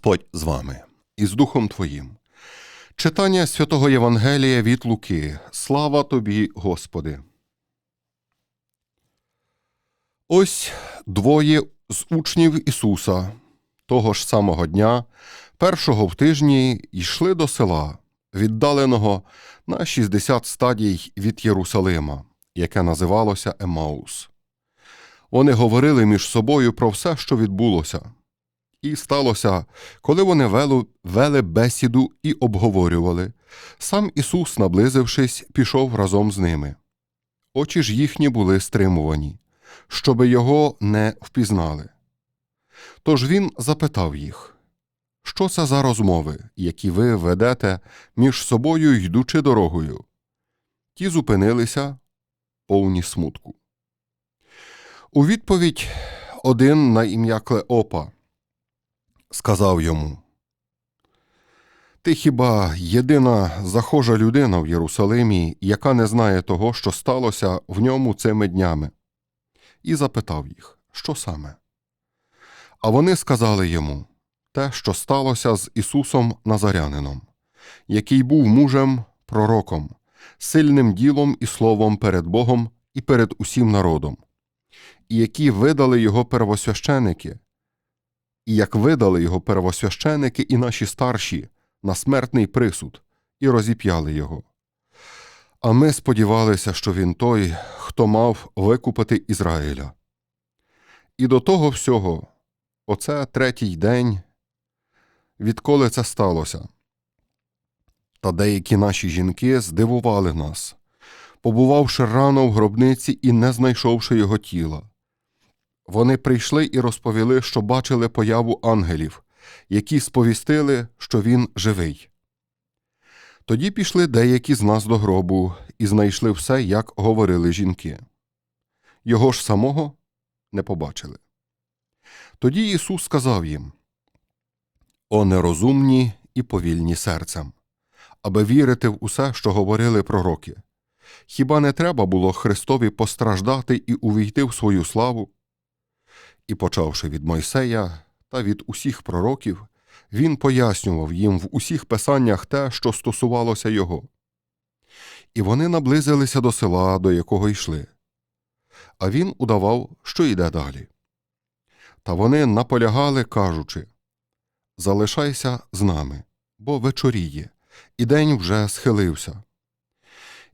Господь з вами і з Духом Твоїм. Читання святого Євангелія від Луки. Слава тобі, Господи. Ось двоє з учнів Ісуса того ж самого дня, першого в тижні, йшли до села, віддаленого на 60 стадій від Єрусалима, яке називалося Емаус. Вони говорили між собою про все, що відбулося. І сталося, коли вони вели, вели бесіду і обговорювали. Сам Ісус, наблизившись, пішов разом з ними. Очі ж їхні були стримувані, щоби його не впізнали. Тож він запитав їх, що це за розмови, які ви ведете між собою, йдучи дорогою? Ті зупинилися повні смутку. У відповідь один на ім'я Клеопа сказав йому: Ти хіба єдина захожа людина в Єрусалимі, яка не знає того, що сталося в ньому цими днями? І запитав їх, що саме? А вони сказали йому те, що сталося з Ісусом Назарянином, який був мужем, пророком, сильним ділом і словом перед Богом і перед усім народом, і які видали його первосвященики, і як видали його первосвященики і наші старші на смертний присуд, і розіп'яли його. А ми сподівалися, що він той, хто мав викупити Ізраїля. І до того всього, оце третій день, відколи це сталося. Та деякі наші жінки здивували нас, побувавши рано в гробниці і не знайшовши його тіла. Вони прийшли і розповіли, що бачили появу ангелів, які сповістили, що він живий. Тоді пішли деякі з нас до гробу і знайшли все, як говорили жінки. Його ж самого не побачили. Тоді Ісус сказав їм О нерозумні і повільні серцем, аби вірити в усе, що говорили пророки. Хіба не треба було Христові постраждати і увійти в свою славу? І, почавши від Мойсея та від усіх пророків, він пояснював їм в усіх писаннях те, що стосувалося його. І вони наблизилися до села, до якого йшли. А він удавав, що йде далі. Та вони наполягали, кажучи Залишайся з нами, бо вечоріє, і день вже схилився.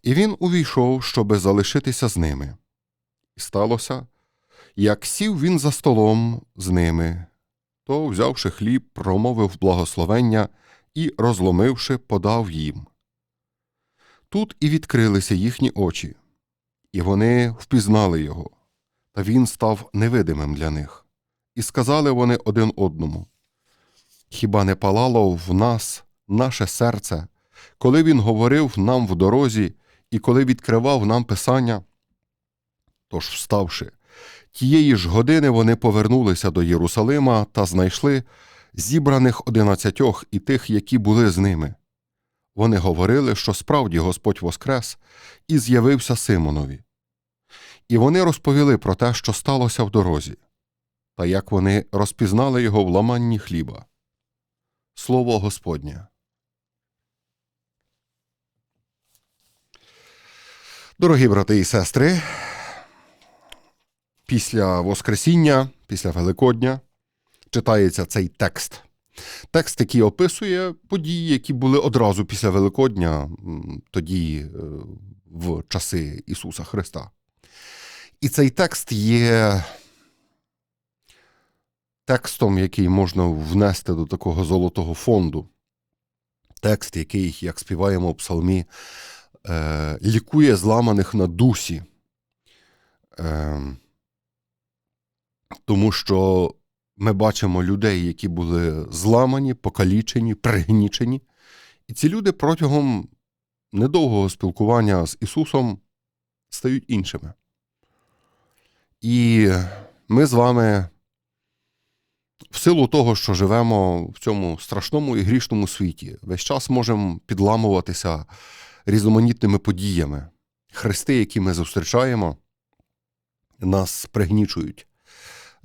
І він увійшов, щоби залишитися з ними. І сталося, як сів він за столом з ними, то, взявши хліб, промовив благословення і, розломивши, подав їм. Тут і відкрилися їхні очі, і вони впізнали його, та він став невидимим для них. І сказали вони один одному Хіба не палало в нас наше серце, коли він говорив нам в дорозі і коли відкривав нам писання? Тож, вставши, тієї ж години вони повернулися до Єрусалима та знайшли зібраних одинадцятьох і тих, які були з ними. Вони говорили, що справді Господь воскрес і з'явився Симонові. І вони розповіли про те, що сталося в дорозі, та як вони розпізнали його в ламанні хліба. Слово Господнє. Дорогі брати і сестри, після Воскресіння, після Великодня читається цей текст. Текст, який описує події, які були одразу після Великодня, тоді е, в часи Ісуса Христа. І цей текст є текстом, який можна внести до такого золотого фонду. Текст, який, як співаємо в псалмі, е, лікує зламаних на дусі. Тому що ми бачимо людей, які були зламані, покалічені, пригнічені. І ці люди протягом недовгого спілкування з Ісусом стають іншими. І ми з вами, в силу того, що живемо в цьому страшному і грішному світі, весь час можемо підламуватися різноманітними подіями. Хрести, які ми зустрічаємо, нас пригнічують.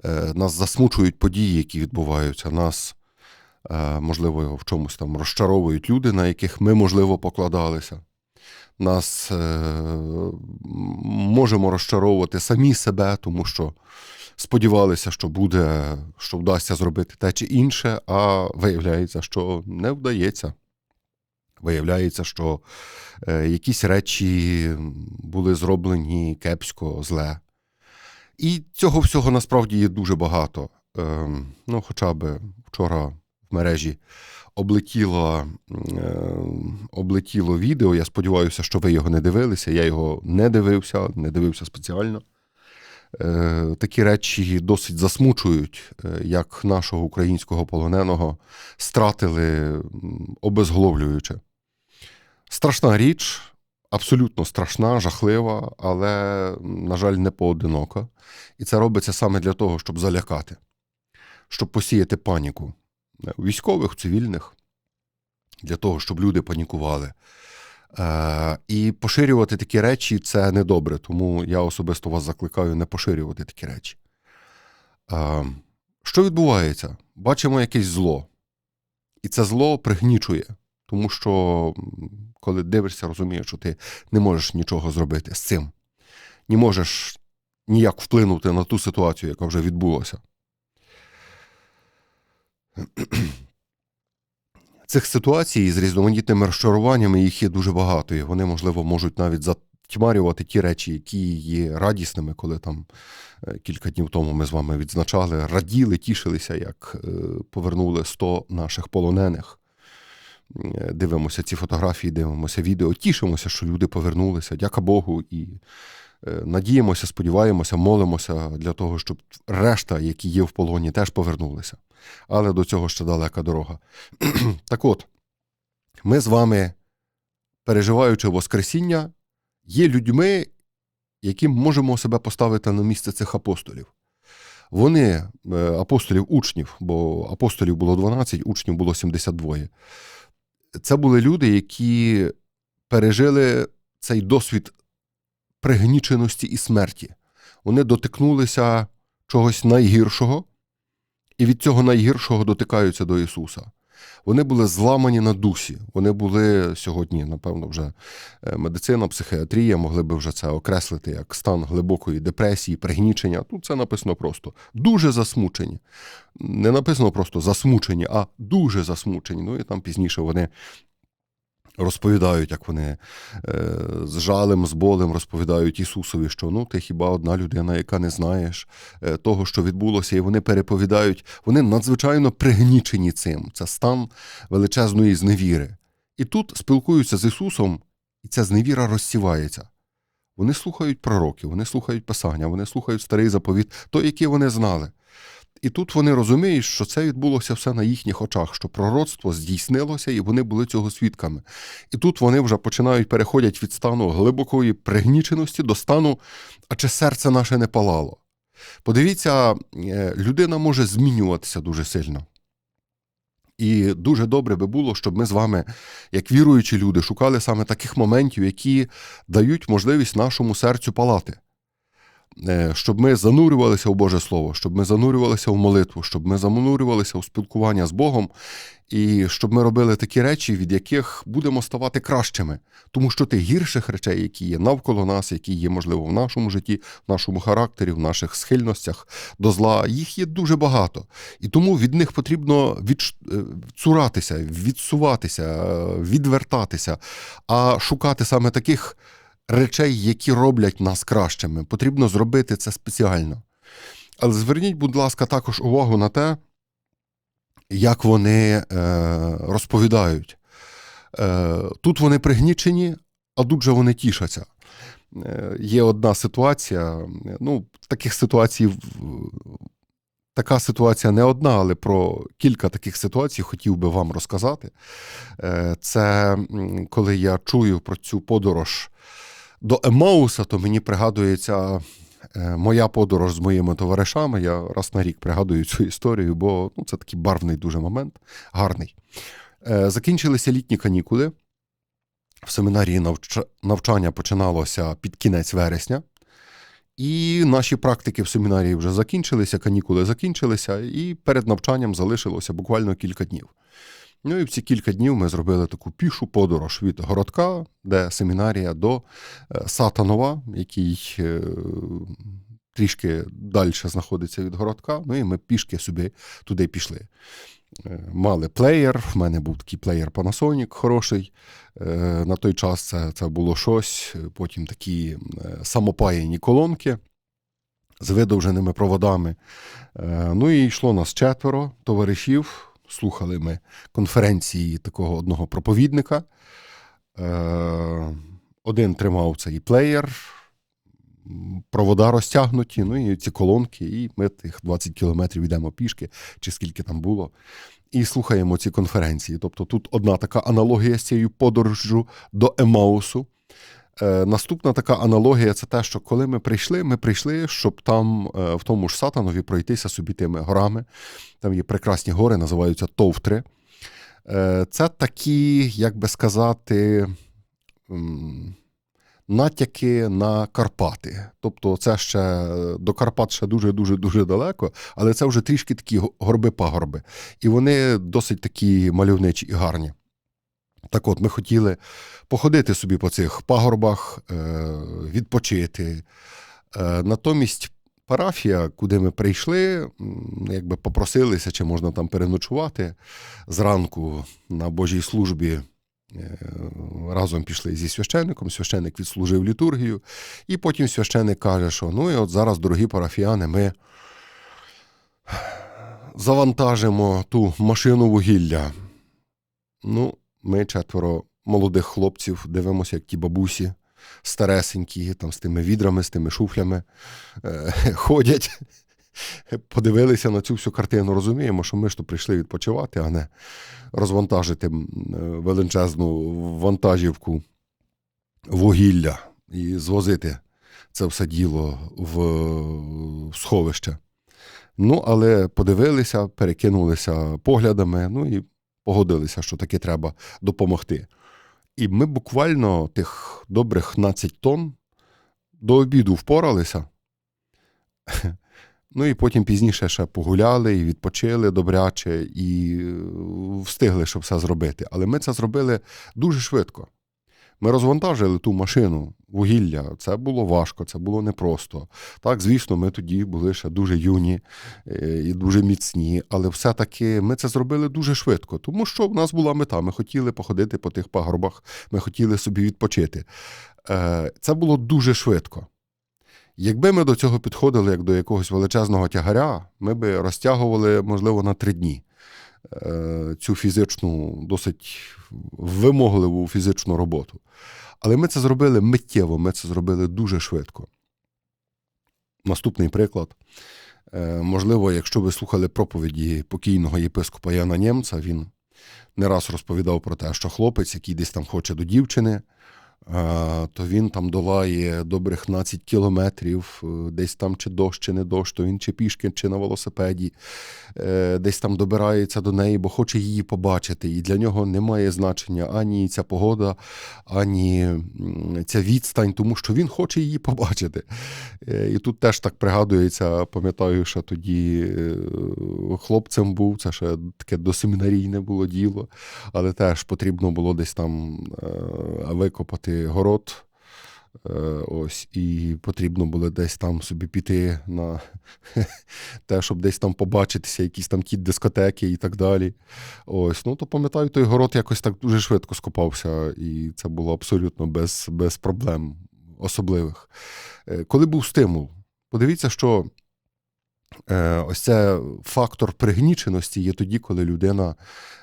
Е, нас засмучують події, які відбуваються, нас Е, Можливо, в чомусь там розчаровують люди, на яких ми, можливо, покладалися. Нас е, можемо розчаровувати самі себе, тому що сподівалися, що буде, що вдасться зробити те чи інше, а виявляється, що не вдається. Виявляється, що якісь речі були зроблені кепсько, зле. І цього всього насправді є дуже багато. Е, ну, хоча б вчора в мережі облетіло, е, облетіло відео. Я сподіваюся, що ви його не дивилися. Я його не дивився, не дивився спеціально. Е, такі речі досить засмучують, е, як нашого українського полоненого стратили м, обезголовлююче. Страшна річ, абсолютно страшна, жахлива, але, на жаль, не поодинока. І це робиться саме для того, щоб залякати, щоб посіяти паніку у військових, у цивільних, для того, щоб люди панікували. Е, і поширювати такі речі це недобре, тому я особисто вас закликаю не поширювати такі речі. Е, що відбувається? Бачимо якесь зло, і це зло пригнічує, тому що коли дивишся, розумієш, що ти не можеш нічого зробити з цим, не можеш ніяк вплинути на ту ситуацію, яка вже відбулася. Цих ситуацій з різноманітними розчаруваннями їх є дуже багато, і вони, можливо, можуть навіть затьмарювати ті речі, які є радісними, коли там е, кілька днів тому ми з вами відзначали, раділи, тішилися, як е, повернули 100 наших полонених. Е, Дивимося ці фотографії, дивимося відео, тішимося, що люди повернулися, дяка Богу, і е, надіємося, сподіваємося, молимося для того, щоб решта, які є в полоні, теж повернулися. Але до цього ще далека дорога. так от, ми з вами, переживаючи Воскресіння, є людьми, яким можемо себе поставити на місце цих апостолів. Вони, е, апостолів учнів, бо апостолів було 12, учнів було 72. Це були люди, які пережили цей досвід пригніченості і смерті. Вони дотикнулися чогось найгіршого, і від цього найгіршого дотикаються до Ісуса. Вони були зламані на дусі. Вони були сьогодні, напевно, вже е, медицина, психіатрія могли би вже це окреслити як стан глибокої депресії, пригнічення. Тут це написано просто дуже засмучені. Не написано просто засмучені, а дуже засмучені. Ну і там пізніше вони розповідають, як вони е, з жалем, з болем розповідають Ісусові, що ну ти хіба одна людина, яка не знаєш е, того, що відбулося, і вони переповідають, вони надзвичайно пригнічені цим. Це стан величезної зневіри. І тут спілкуються з Ісусом, і ця зневіра розсівається. Вони слухають пророків, вони слухають Писання, вони слухають старий заповіт, той, який вони знали. І тут вони розуміють, що це відбулося все на їхніх очах, що пророцтво здійснилося, і вони були цього свідками. І тут вони вже починають переходять від стану глибокої пригніченості до стану, а чи серце наше не палало. Подивіться, е, людина може змінюватися дуже сильно. І дуже добре би було, щоб ми з вами, як віруючі люди, шукали саме таких моментів, які дають можливість нашому серцю палати. Е, Щоб ми занурювалися в Боже Слово, щоб ми занурювалися в молитву, щоб ми занурювалися у спілкування з Богом, і щоб ми робили такі речі, від яких будемо ставати кращими. Тому що тих гірших речей, які є навколо нас, які є, можливо, в нашому житті, в нашому характері, в наших схильностях до зла, їх є дуже багато. І тому від них потрібно відш... е, відсуватися, е, відвертатися, а шукати саме таких речей, які роблять нас кращими. Потрібно зробити це спеціально. Але зверніть, будь ласка, також увагу на те, як вони е, розповідають. Е, тут вони пригнічені, а тут же вони тішаться. Е, є одна ситуація, ну, таких ситуацій. Така ситуація не одна, але про кілька таких ситуацій хотів би вам розказати. Е, Це коли я чую про цю подорож до Емауса, то мені пригадується е, моя подорож з моїми товаришами. Я раз на рік пригадую цю історію, бо ну, це такий барвний дуже момент, гарний. Е, Закінчилися літні канікули. В семінарії навча- навчання починалося під кінець вересня. І наші практики в семінарії вже закінчилися, канікули закінчилися, і перед навчанням залишилося буквально кілька днів. Ну і в ці кілька днів ми зробили таку пішу подорож від городка, де семінарія, до е, Сатанова, який е, трішки далі знаходиться від городка. Ну і ми пішки собі туди пішли. Е, Мали плеєр, в мене був такий плеєр Panasonic хороший. На той час це, це було щось. Потім такі самопаяні колонки з видовженими проводами. Ну і йшло нас четверо товаришів. Слухали ми конференції такого одного проповідника. Е, Один тримав цей плеєр, провода розтягнуті, ну і ці колонки, і ми тих 20 кілометрів йдемо пішки, чи скільки там було, і слухаємо ці конференції. Тобто тут одна така аналогія з цією подорожжю до Емаусу. Е, наступна така аналогія це те, що коли ми прийшли, ми прийшли, щоб там, е, в тому ж Сатанові, пройтися собі тими горами. Там є прекрасні гори, називаються Товтри. Е, це такі, як би сказати, натяки на Карпати. Тобто, це ще до Карпат ще дуже-дуже дуже далеко, але це вже трішки такі горби-пагорби. І вони досить такі мальовничі і гарні. Так от, ми хотіли походити собі по цих пагорбах, е, відпочити. Е, Натомість парафія, куди ми прийшли, якби попросилися, чи можна там переночувати зранку на Божій службі. е, Разом пішли зі священником, священник відслужив літургію, і потім священник каже, що ну і от зараз, дорогі парафіяни, ми завантажимо ту машину вугілля. Ну, ми четверо молодих хлопців дивимося, як ті бабусі старесенькі, там з тими відрами, з тими шуфлями е, ходять. Подивилися на цю всю картину, розуміємо, що ми ж то прийшли відпочивати, а не розвантажити е, величезну вантажівку вугілля і звозити це все діло в сховище. Ну, але подивилися, перекинулися поглядами, ну і погодилися, що таки треба допомогти. І ми буквально тих добрих 12 тонн до обіду впоралися. Ну і потім пізніше ще погуляли і відпочили добряче, і е, встигли, щоб все зробити. Але ми це зробили дуже швидко. Ми розвантажили ту машину вугілля. Це було важко, це було непросто. Так, звісно, ми тоді були ще дуже юні е, і дуже міцні, але все-таки ми це зробили дуже швидко, тому що в нас була мета. Ми хотіли походити по тих пагорбах, ми хотіли собі відпочити. Е, Це було дуже швидко. Якби ми до цього підходили як до якогось величезного тягаря, ми би розтягували, можливо, на три дні е, цю фізичну, досить вимогливу фізичну роботу. Але ми це зробили миттєво, ми це зробили дуже швидко. Наступний приклад. Е, Можливо, якщо ви слухали проповіді покійного єпископа Яна Нємца, він не раз розповідав про те, що хлопець, який десь там хоче до дівчини, то він там долає добрих 12 кілометрів, е, десь там чи дощ, чи не дощ, то він чи пішки, чи на велосипеді, е, десь там добирається до неї, бо хоче її побачити. І для нього немає значення ані ця погода, ані ця відстань, тому що він хоче її побачити. Е, І тут теж так пригадується, пам'ятаю, що тоді е, хлопцем був, це ще таке досемінарійне було діло, але теж потрібно було десь там е, викопати город. Е, Ось, і потрібно було десь там собі піти на те, щоб десь там побачитися, якісь там ті дискотеки і так далі. Ось, ну то пам'ятаю, той город якось так дуже швидко скопався, і це було абсолютно без, без проблем особливих. Е, Коли був стимул, подивіться, що ось це фактор пригніченості є тоді, коли людина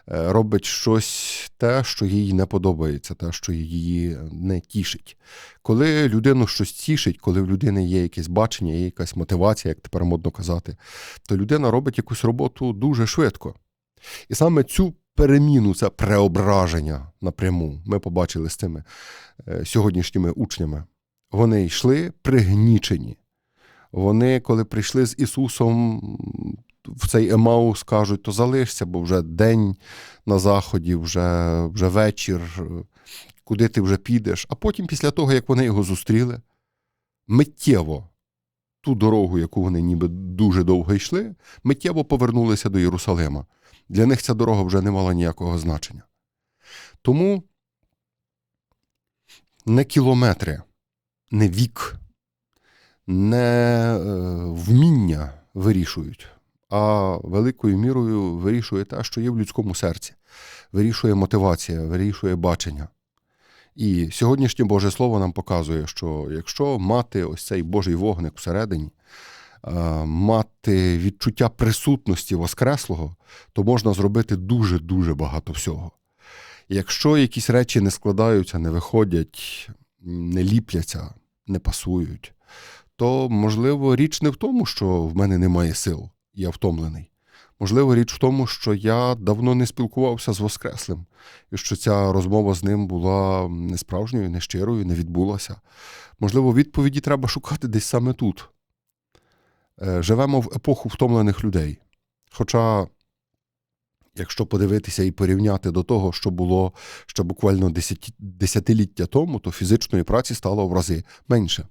е, робить щось те, що їй не подобається, те, що її не тішить. Коли людину щось тішить, коли в людини є якесь бачення, є якась мотивація, як тепер модно казати, то людина робить якусь роботу дуже швидко. І саме цю переміну, це преображення напряму ми побачили з цими е, сьогоднішніми учнями. Вони йшли пригнічені. Вони, коли прийшли з Ісусом в цей Емаус, кажуть, то залишся, бо вже день на заході, вже, вже вечір, куди ти вже підеш. А потім, після того, як вони його зустріли, миттєво ту дорогу, яку вони ніби дуже довго йшли, миттєво повернулися до Єрусалима. Для них ця дорога вже не мала ніякого значення. Тому не кілометри, не вік, не е, вміння вирішують, а великою мірою вирішує те, що є в людському серці. Вирішує мотивація, вирішує бачення. І сьогоднішнє Боже Слово нам показує, що якщо мати ось цей Божий вогник всередині, е, мати відчуття присутності Воскреслого, то можна зробити дуже-дуже багато всього. Якщо якісь речі не складаються, не виходять, не ліпляться, не пасують, то можливо річ не в тому, що в мене немає сил, я втомлений. Можливо, річ в тому, що я давно не спілкувався з Воскреслим, і що ця розмова з ним була несправжньою, нещирою, не відбулася. Можливо, відповіді треба шукати десь саме тут. Е, Живемо в епоху втомлених людей. Хоча, якщо подивитися і порівняти до того, що було ще буквально десятиліття тому, то фізичної праці стало в рази менше.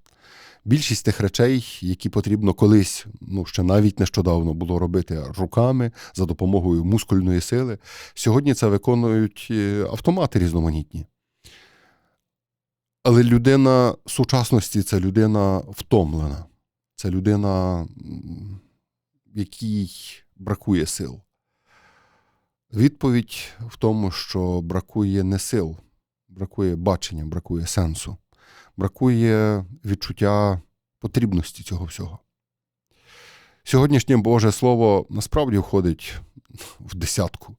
Більшість тих речей, які потрібно колись, ну ще навіть нещодавно було робити руками за допомогою мускульної сили, сьогодні це виконують е, автомати різноманітні. Але людина сучасності це людина втомлена, це людина, якій бракує сил. Відповідь в тому, що бракує не сил, бракує бачення, бракує сенсу бракує відчуття потрібності цього всього. Сьогоднішнє Боже Слово насправді входить в десятку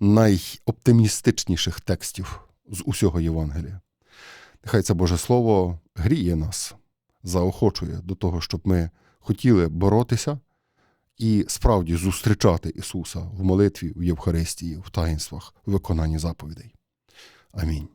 найоптимістичніших текстів з усього Євангелія. Нехай це Боже Слово гріє нас, заохочує до того, щоб ми хотіли боротися і справді зустрічати Ісуса в молитві, в Євхаристії, в таїнствах, в виконанні заповідей. Амінь.